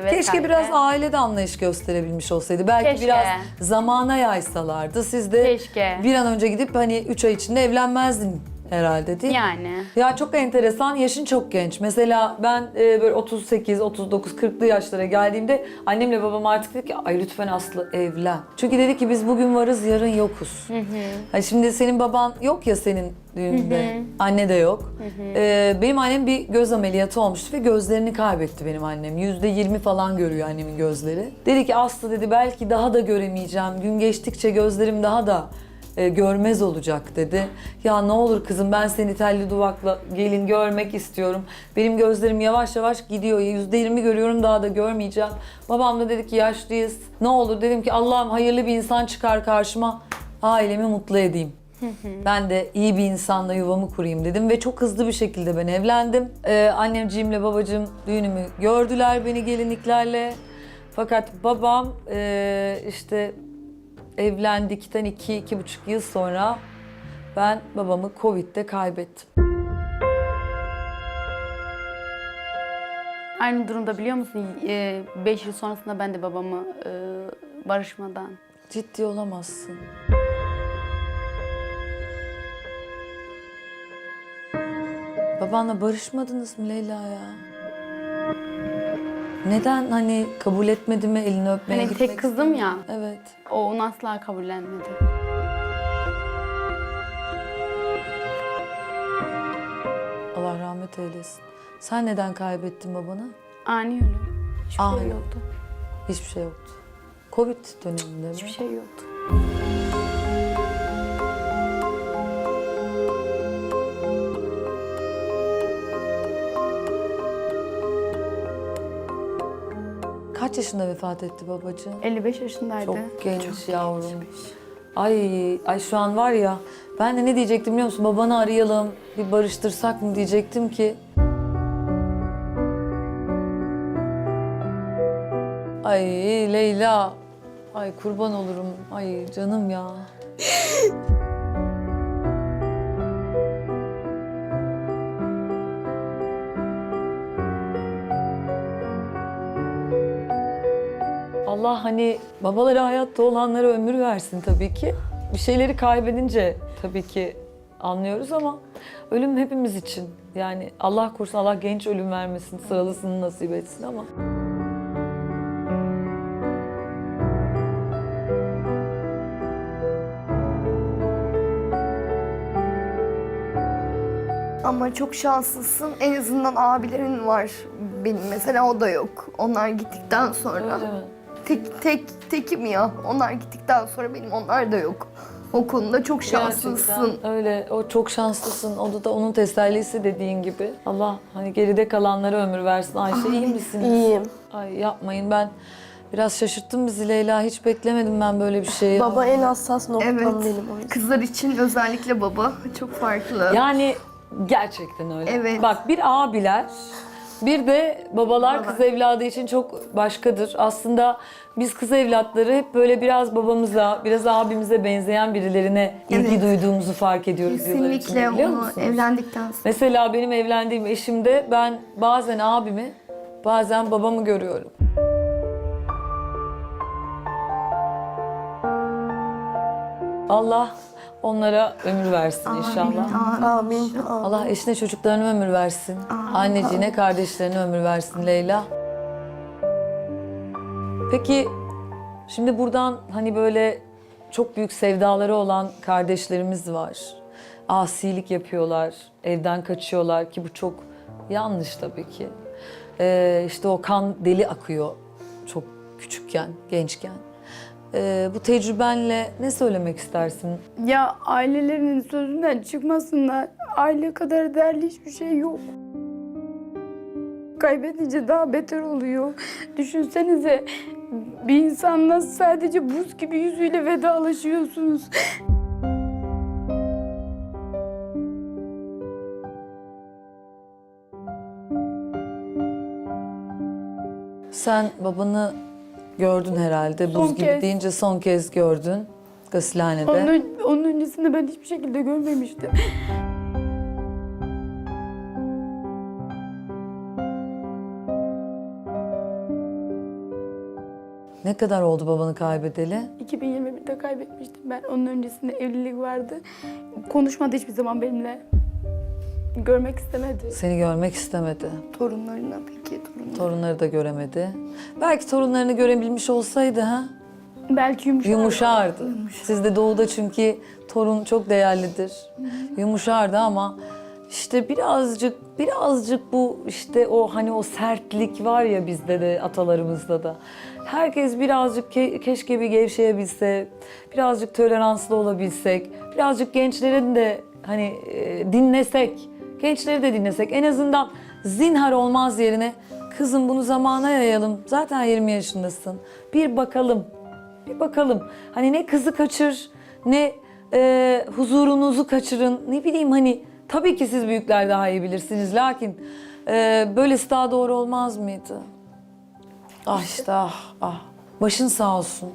sevgi vesaire. Keşke biraz ailede anlayış gösterebilmiş olsaydı. Belki Keşke. biraz zamana yaysalardı. Siz de Keşke. bir an önce gidip hani 3 ay içinde evlenmezdin herhalde değil mi? Yani. Ya çok enteresan, yaşın çok genç. Mesela ben e, böyle 38, 39, 40'lı yaşlara geldiğimde annemle babam artık dedi ki ay lütfen Aslı evlen. Çünkü dedi ki biz bugün varız yarın yokuz. Hani şimdi senin baban yok ya senin düğünde, anne de yok. E, benim annem bir göz ameliyatı olmuştu ve gözlerini kaybetti benim annem. Yüzde yirmi falan görüyor annemin gözleri. Dedi ki Aslı dedi belki daha da göremeyeceğim. Gün geçtikçe gözlerim daha da e, görmez olacak dedi. Ya ne olur kızım ben seni telli duvakla gelin görmek istiyorum. Benim gözlerim yavaş yavaş gidiyor. Yüzde yirmi görüyorum daha da görmeyeceğim. Babam da dedi ki yaşlıyız. Ne olur dedim ki Allah'ım hayırlı bir insan çıkar karşıma. Ailemi mutlu edeyim. Ben de iyi bir insanla yuvamı kurayım dedim ve çok hızlı bir şekilde ben evlendim. Ee, annemciğimle babacığım düğünümü gördüler beni gelinliklerle. Fakat babam e, işte evlendikten iki, iki buçuk yıl sonra ben babamı Covid'de kaybettim. Aynı durumda biliyor musun? 5 yıl sonrasında ben de babamı e, barışmadan. Ciddi olamazsın. Babanla barışmadınız mı Leyla ya? Neden hani kabul etmedi mi elini öpmeye Hani gitmek tek kızım ya. Evet. O onu asla kabullenmedi. Allah rahmet eylesin. Sen neden kaybettin babanı? Ani ölüm. Hiçbir Ani. şey yoktu. Hiçbir şey yoktu. Covid döneminde mi? Hiçbir şey yoktu. Kaç yaşında vefat etti babacığım? 55 yaşındaydı. Çok genç yavrum. Ay, ay şu an var ya ben de ne diyecektim biliyor musun? Babanı arayalım, bir barıştırsak mı diyecektim ki. Ay Leyla. Ay kurban olurum. Ay canım ya. Allah hani babaları hayatta olanlara ömür versin tabii ki. Bir şeyleri kaybedince tabii ki anlıyoruz ama ölüm hepimiz için. Yani Allah korusun Allah genç ölüm vermesin, sağlısını nasip etsin ama. Ama çok şanslısın. En azından abilerin var. Benim mesela o da yok. Onlar gittikten sonra. Öyle mi? Tek tek tekim ya. Onlar gittikten sonra benim onlar da yok. O konuda çok şanslısın. Gerçekten öyle. O çok şanslısın. O da, da onun tesellisi dediğin gibi. Allah hani geride kalanlara ömür versin. Ayşe iyi misiniz? İyiyim. Ay yapmayın ben biraz şaşırttım bizi Leyla. Hiç beklemedim ben böyle bir şeyi. Baba en hassas noktam Evet. benim o yüzden. Kızlar için özellikle baba çok farklı. Yani gerçekten öyle. Evet. Bak bir abiler, bir de babalar Baba. kız evladı için çok başkadır. Aslında biz kız evlatları hep böyle biraz babamıza, biraz abimize benzeyen birilerine ilgi Evet. duyduğumuzu fark ediyoruz yıllar içinde Kesinlikle biliyor onu musunuz? evlendikten sonra. Mesela benim evlendiğim eşimde ben bazen abimi, bazen babamı görüyorum. Allah onlara ömür versin inşallah. Amin. Amin. Allah eşine çocuklarına ömür versin. Anneciğine, kardeşlerine ömür versin Leyla. Peki şimdi buradan hani böyle çok büyük sevdaları olan kardeşlerimiz var. Asilik yapıyorlar, evden kaçıyorlar ki bu çok yanlış tabii ki. Ee, işte o kan deli akıyor çok küçükken, gençken. Ee, bu tecrübenle ne söylemek istersin? Ya ailelerinin sözünden çıkmasınlar. Aile kadar değerli hiçbir şey yok. Kaybedince daha beter oluyor. Düşünsenize bir insanla sadece buz gibi yüzüyle vedalaşıyorsunuz. Sen babanı gördün herhalde. Son Buz gibi kez. deyince son kez gördün. Gasilhanede. Onun, onun öncesinde ben hiçbir şekilde görmemiştim. Ne kadar oldu babanı kaybedeli? 2021'de kaybetmiştim ben. Onun öncesinde evlilik vardı. Konuşmadı hiçbir zaman benimle. Görmek istemedi. Seni görmek istemedi. Torunlarına peki torunlarına. Torunları da göremedi. Belki torunlarını görebilmiş olsaydı ha? Belki yumuşar. Yumuşardı. Sizde doğuda çünkü torun çok değerlidir. Yumuşardı ama işte birazcık birazcık bu işte o hani o sertlik var ya bizde de atalarımızda da. Herkes birazcık ke- keşke bir gevşeyebilse, birazcık toleranslı olabilsek, birazcık gençlerin de hani e, dinlesek, gençleri de dinlesek. En azından zinhar olmaz yerine kızım bunu zamana yayalım. Zaten 20 yaşındasın. Bir bakalım. Bir bakalım. Hani ne kızı kaçır, ne e, huzurunuzu kaçırın. Ne bileyim hani tabii ki siz büyükler daha iyi bilirsiniz. Lakin e, böylesi daha doğru olmaz mıydı? Ah işte ah ah. Başın sağ olsun.